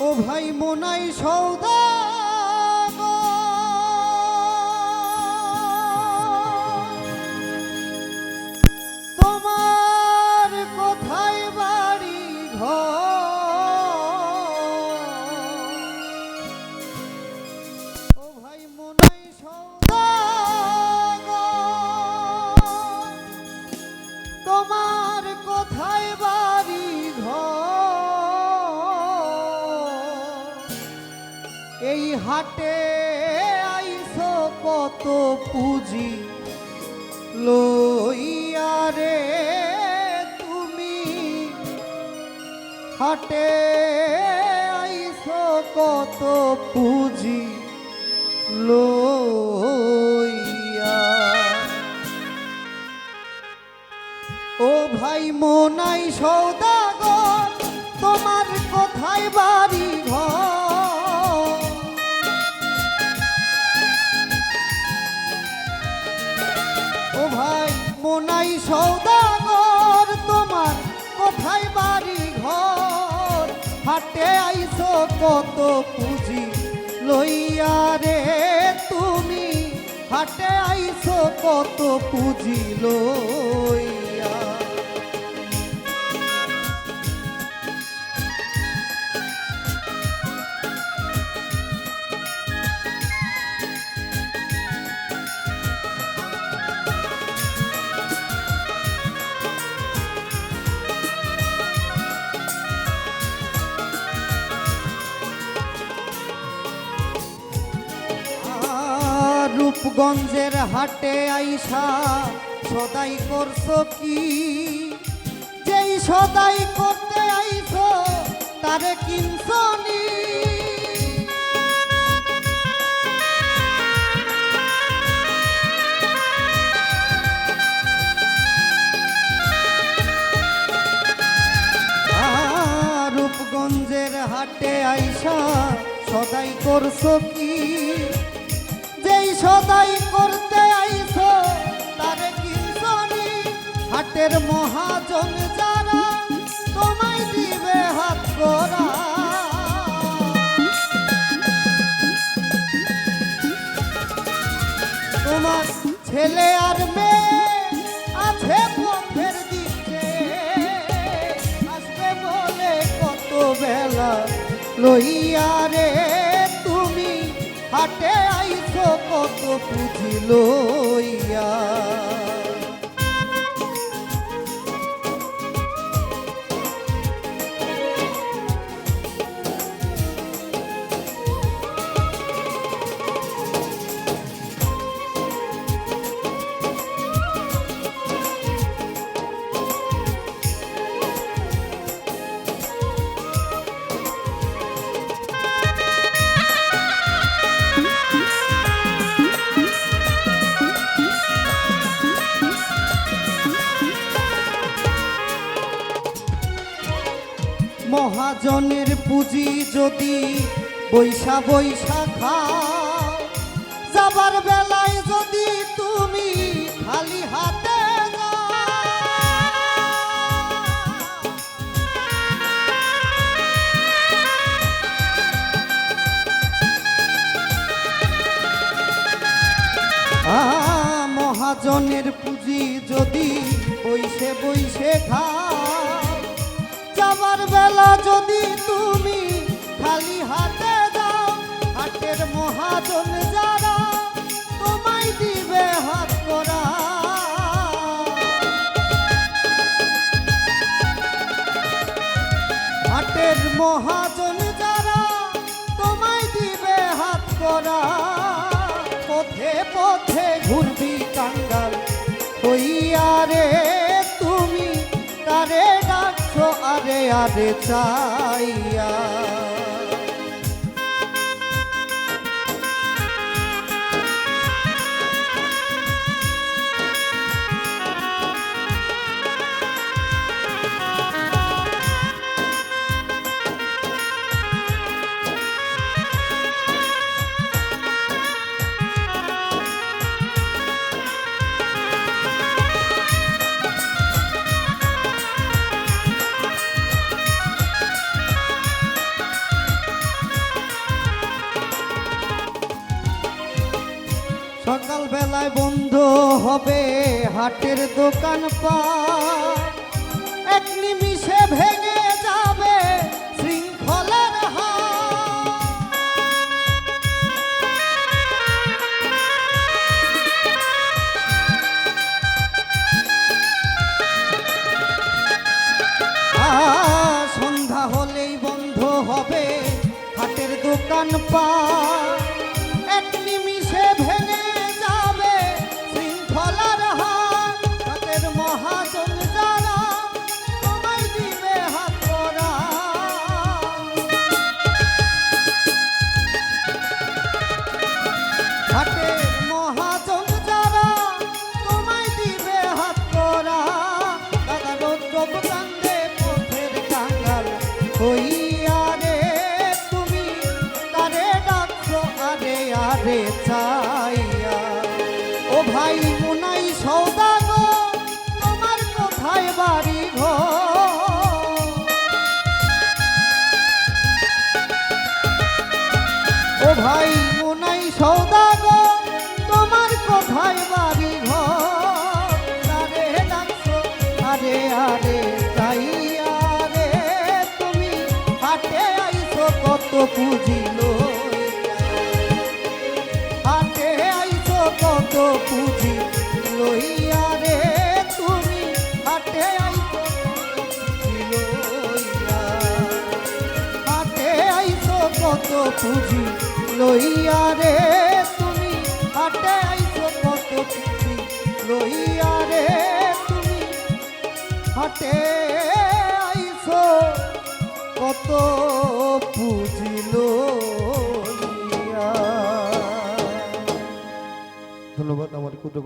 ও ভাই মনাই সৌদা হাটে আইসো কত পুঁজি? লইয়া রে তুমি হাটে আইসো কত পুঁজি? লইয়া। ও ভাই মোনাই সৌদাগর, তোমার কোথায় বাড়ি ঘর? সৌদাগর, তোমার কোথায় বাড়ি ঘর হাটে আইসো কত পুঁজি লইয়া রে তুমি? হাটে আইসো কত পুঁজি লইয়া রূপগঞ্জের হাটে আইসা সদাই করছ কি? যেই সদাই করতে আইছো তারে কিনছনি আর রূপগঞ্জের হাটে আইসা সদাই করছ কি? সদাই করতে আইছো তারে কিনছনি হাটের মহাজন যারা তোমায় দিবে হাত করা তোমার ছেলে আর মেয়ে আছে পথের দিকে, আসবে বলে কত বেলা লইয়া রে। হাটে আইসো কত পুঁজি লইয়া। মহাজনের পুঁজি যদি বৈশা বৈশা খাও যাবার বেলায় যদি তুমি খালি হাতে মহাজনের পুঁজি যদি বইসে বইসে খাও যাবার বেলা যদি তুমি খালি হাতে যাও হাটের মহাজন যারা তোমায় দিবে হাত করা। হাটের মহাজন যারা তোমায় দিবে হাত করা। পথে পথে ঘুরবি কাঙ্গাল হইয়া রে। আরে আরে চাইয়া। সন্ধ্যায় বন্ধ হবে হাটের দোকান পা এক নিমিষে ভেঙে যাবে শৃঙ্খলার সন্ধ্যা হলেই বন্ধ হবে হাটের দোকান পা পুজিল। হাটে আইছো কত পুজি লইয়া রে তুমি? হাটে আইছো হাটে আইছো কত পুঁজি লইয়া রে তুমি? হাটে আইছো কত পুঁজি লইয়া রে তুমি? হাটে আইছো কত আমার ক্ষুদ্র